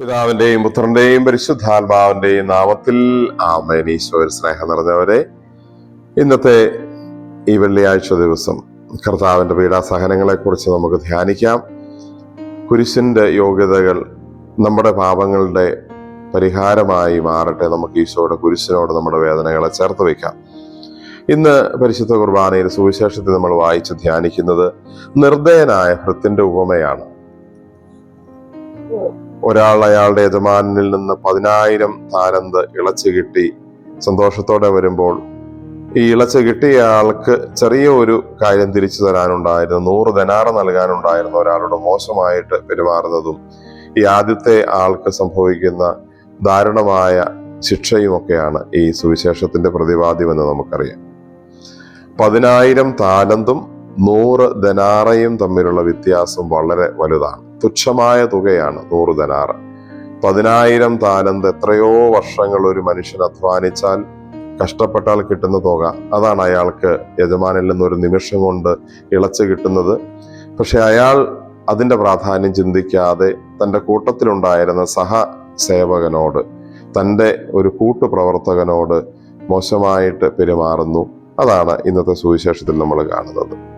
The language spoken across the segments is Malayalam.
പിതാവിന്റെയും പുത്രന്റെയും പരിശുദ്ധാത്മാവിന്റെയും നാമത്തിൽ ആമേൻ. ഈശോയിൽ സ്നേഹം നിറഞ്ഞവരെ ഇന്നത്തെ ഈ വെള്ളിയാഴ്ച ദിവസം കർത്താവിന്റെ പീഡാസഹനങ്ങളെ കുറിച്ച് നമുക്ക് ധ്യാനിക്കാം. കുരിശിന്റെ യോഗ്യതകൾ നമ്മുടെ പാപങ്ങളുടെ പരിഹാരമായി മാറട്ടെ. നമുക്ക് ഈശോയുടെ കുരിശിനോട് നമ്മുടെ വേദനകളെ ചേർത്ത് വയ്ക്കാം. ഇന്ന് പരിശുദ്ധ കുർബാനയിൽ സുവിശേഷത്തിൽ നമ്മൾ വായിച്ച് ധ്യാനിക്കുന്നത് നിർദ്ദയനായ ഭൃത്തിന്റെ ഉപമയാണ്. ഒരാൾ അയാളുടെ യജമാനിൽ നിന്ന് പതിനായിരം താരന്ത് ഇളച്ച് കിട്ടി. സന്തോഷത്തോടെ വരുമ്പോൾ ഈ ഇളച്ച് കിട്ടിയ ആൾക്ക് ചെറിയ ഒരു കാര്യം തിരിച്ചു തരാനുണ്ടായിരുന്നു. നൂറ് ധനാറ് നൽകാനുണ്ടായിരുന്ന ഒരാളോട് മോശമായിട്ട് പെരുമാറുന്നതും ഈ ആദ്യത്തെ ആൾക്ക് സംഭവിക്കുന്ന ദാരുണമായ ശിക്ഷയുമൊക്കെയാണ് ഈ സുവിശേഷത്തിന്റെ പ്രതിപാദ്യമെന്ന് നമുക്കറിയാം. പതിനായിരം താലന്തും നൂറ് ധനാറയും തമ്മിലുള്ള വ്യത്യാസം വളരെ വലുതാണ്. തുച്ഛമായ തുകയാണ് നൂറ് ധനാറ് പതിനായിരം താലന്ത് എത്രയോ വർഷങ്ങൾ ഒരു മനുഷ്യൻ അധ്വാനിച്ചാൽ കഷ്ടപ്പെട്ടാൽ കിട്ടുന്ന തുക. അതാണ് അയാൾക്ക് യജമാനിൽ നിന്ന് ഒരു നിമിഷം കൊണ്ട് ഇളച്ചു കിട്ടുന്നത്. പക്ഷെ അയാൾ അതിന്റെ പ്രാധാന്യം ചിന്തിക്കാതെ തന്റെ കൂട്ടത്തിലുണ്ടായിരുന്ന സഹ സേവകനോട് തന്റെ ഒരു കൂട്ടുപ്രവർത്തകനോട് മോശമായിട്ട് പെരുമാറുന്നു. അതാണ് ഇന്നത്തെ സുവിശേഷത്തിൽ നമ്മൾ കാണുന്നത്.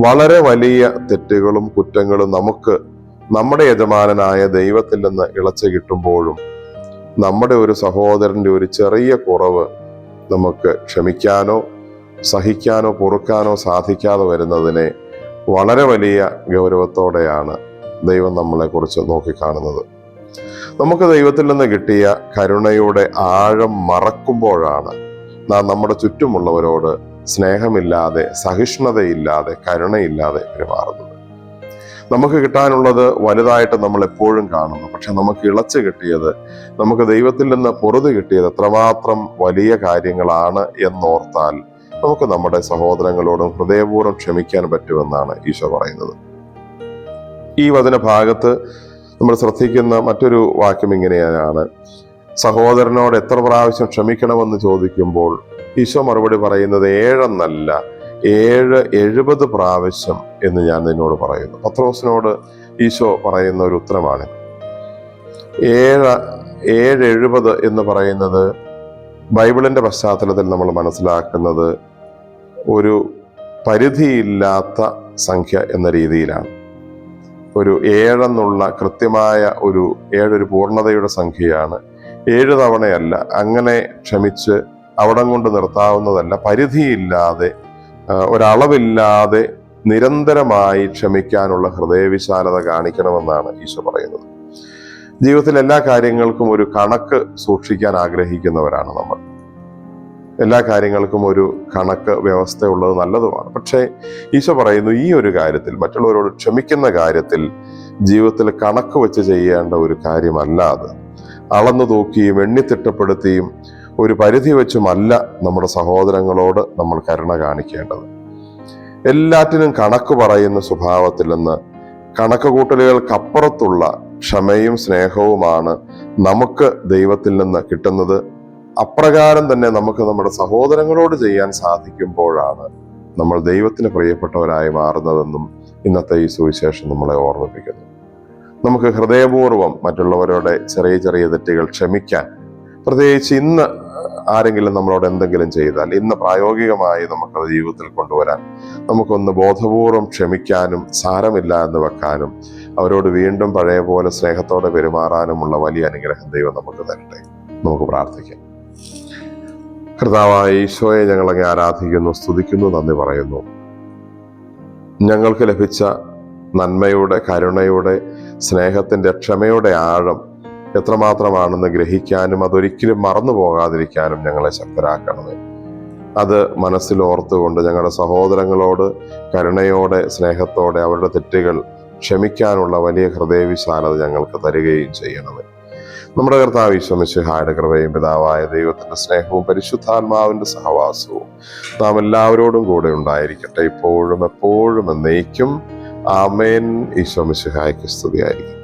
വളരെ വലിയ തെറ്റുകളും കുറ്റങ്ങളും നമുക്ക് നമ്മുടെ യജമാനനായ ദൈവത്തിൽ നിന്ന് ഇളച്ചു കിട്ടുമ്പോഴും നമ്മുടെ ഒരു സഹോദരന്റെ ഒരു ചെറിയ കുറവ് നമുക്ക് ക്ഷമിക്കാനോ സഹിക്കാനോ പൊറുക്കാനോ സാധിക്കാതെ വരുന്നതിനെ വളരെ വലിയ ഗൗരവത്തോടെയാണ് ദൈവം നമ്മളെ കുറിച്ച് നോക്കിക്കാണുന്നത്. നമുക്ക് ദൈവത്തിൽ നിന്ന് കിട്ടിയ കരുണയുടെ ആഴം മറക്കുമ്പോഴാണ് നാം നമ്മുടെ ചുറ്റുമുള്ളവരോട് സ്നേഹമില്ലാതെ സഹിഷ്ണുതയില്ലാതെ കരുണയില്ലാതെ പെരുമാറുന്നത് നമുക്ക് കിട്ടാനുള്ളത് വലുതായിട്ട് നമ്മൾ എപ്പോഴും കാണുന്നു. പക്ഷെ നമുക്ക് ഇളച്ചു കിട്ടിയത് നമുക്ക് ദൈവത്തിൽ നിന്ന് പൊറുതി കിട്ടിയത് എത്രമാത്രം വലിയ കാര്യങ്ങളാണ് എന്നോർത്താൽ നമുക്ക് നമ്മുടെ സഹോദരങ്ങളോടും ഹൃദയപൂർവം ക്ഷമിക്കാൻ പറ്റുമെന്നാണ് ഈശോ പറയുന്നത്. ഈ വചന ഭാഗത്ത് നമ്മൾ ശ്രദ്ധിക്കുന്ന മറ്റൊരു വാക്യം ഇങ്ങനെയാണ്. സഹോദരനോട് എത്ര പ്രാവശ്യം ക്ഷമിക്കണമെന്ന് ചോദിക്കുമ്പോൾ ഈശോ മറുപടി പറയുന്നത് ഏഴെന്നല്ല ഏഴ് എഴുപത് പ്രാവശ്യം എന്ന് ഞാൻ നിന്നോട് പറയുന്നു. പത്രോസിനോട് ഈശോ പറയുന്ന ഒരു ഉത്തരമാണ്. ഏഴ് ഏഴ് എഴുപത് എന്ന് പറയുന്നത് ബൈബിളിന്റെ പശ്ചാത്തലത്തിൽ നമ്മൾ മനസ്സിലാക്കുന്നത് ഒരു പരിധിയില്ലാത്ത സംഖ്യ എന്ന രീതിയിലാണ്. ഒരു ഏഴെന്നുള്ള കൃത്യമായ ഒരു ഏഴൊരു പൂർണതയുടെ സംഖ്യയാണ്. ഏഴ് തവണയല്ല അങ്ങനെ ക്ഷമിച്ച് അവിടം കൊണ്ട് നിർത്താവുന്നതല്ല. പരിധിയില്ലാതെ ഒരളവില്ലാതെ നിരന്തരമായി ക്ഷമിക്കാനുള്ള ഹൃദയവിശാലത കാണിക്കണമെന്നാണ് ഈശോ പറയുന്നത്. ജീവിതത്തിലെ എല്ലാ കാര്യങ്ങൾക്കും ഒരു കണക്ക് സൂക്ഷിക്കാൻ ആഗ്രഹിക്കുന്നവരാണ് നമ്മൾ. എല്ലാ കാര്യങ്ങൾക്കും ഒരു കണക്ക് വ്യവസ്ഥ ഉള്ളത് നല്ലതുമാണ്. പക്ഷേ ഈശോ പറയുന്നു ഈ ഒരു കാര്യത്തിൽ മറ്റുള്ളവരോട് ക്ഷമിക്കുന്ന കാര്യത്തിൽ ജീവിതത്തിൽ കണക്ക് വെച്ച് ചെയ്യേണ്ട ഒരു കാര്യമല്ല അത്. അളന്നു തൂക്കിയും എണ്ണിത്തിട്ടപ്പെടുത്തിയും ഒരു പരിധി വെച്ചുമല്ല നമ്മുടെ സഹോദരങ്ങളോട് നമ്മൾ കരുണ കാണിക്കേണ്ടത്. എല്ലാറ്റിനും കണക്ക് പറയുന്ന സ്വഭാവത്തിൽ നിന്ന് കണക്ക് കൂട്ടലുകൾക്കപ്പുറത്തുള്ള ക്ഷമയും സ്നേഹവുമാണ് നമുക്ക് ദൈവത്തിൽ നിന്ന് കിട്ടുന്നത്. അപ്രകാരം തന്നെ നമുക്ക് നമ്മുടെ സഹോദരങ്ങളോട് ചെയ്യാൻ സാധിക്കുമ്പോഴാണ് നമ്മൾ ദൈവത്തിന് പ്രിയപ്പെട്ടവരായി മാറുന്നതെന്നും ഇന്നത്തെ ഈ സുവിശേഷം നമ്മളെ ഓർമ്മിപ്പിക്കുന്നു. നമുക്ക് ഹൃദയപൂർവം മറ്റുള്ളവരുടെ ചെറിയ ചെറിയ തെറ്റുകൾ ക്ഷമിക്കാൻ പ്രത്യേകിച്ച് ഇന്ന് ആരെങ്കിലും നമ്മളോട് എന്തെങ്കിലും ചെയ്താൽ ഇന്ന് പ്രായോഗികമായി നമുക്കത് ജീവിതത്തിൽ കൊണ്ടുവരാൻ നമുക്കൊന്ന് ബോധപൂർവം ക്ഷമിക്കാനും സാരമില്ല എന്ന് വെക്കാനും അവരോട് വീണ്ടും പഴയ പോലെ സ്നേഹത്തോടെ പെരുമാറാനുമുള്ള വലിയ അനുഗ്രഹം ദൈവം നമുക്ക് തരട്ടെ. നമുക്ക് പ്രാർത്ഥിക്കാം. കർത്താവായ ഈശോയെ ഞങ്ങളങ്ങ് ആരാധിക്കുന്നു സ്തുതിക്കുന്നു നന്ദി പറയുന്നു. ഞങ്ങൾക്ക് ലഭിച്ച നന്മയുടെ കരുണയുടെ സ്നേഹത്തിന്റെ ക്ഷമയുടെ ആഴം എത്രമാത്രമാണെന്ന് ഗ്രഹിക്കാനും അതൊരിക്കലും മറന്നു പോകാതിരിക്കാനും ഞങ്ങളെ ശക്തരാക്കണമേ. അത് മനസ്സിൽ ഓർത്തുകൊണ്ട് ഞങ്ങളുടെ സഹോദരങ്ങളോട് കരുണയോടെ സ്നേഹത്തോടെ അവരുടെ തെറ്റുകൾ ക്ഷമിക്കാനുള്ള വലിയ ഹൃദയവിശാലത ഞങ്ങൾക്ക് തരികയും ചെയ്യണമേ. നമ്മുടെ കർത്താവ് ഈശ്വമിശിഹായുടെ കൃപയും പിതാവായ ദൈവത്തിന്റെ സ്നേഹവും പരിശുദ്ധാത്മാവിന്റെ സഹവാസവും നാം എല്ലാവരോടും കൂടെ ഉണ്ടായിരിക്കട്ടെ. ഇപ്പോഴും എപ്പോഴും എന്നേക്കും. ആമേൻ. ഈശ്വമിശിഹായ്ക്ക് സ്തുതിയായിരിക്കട്ടെ.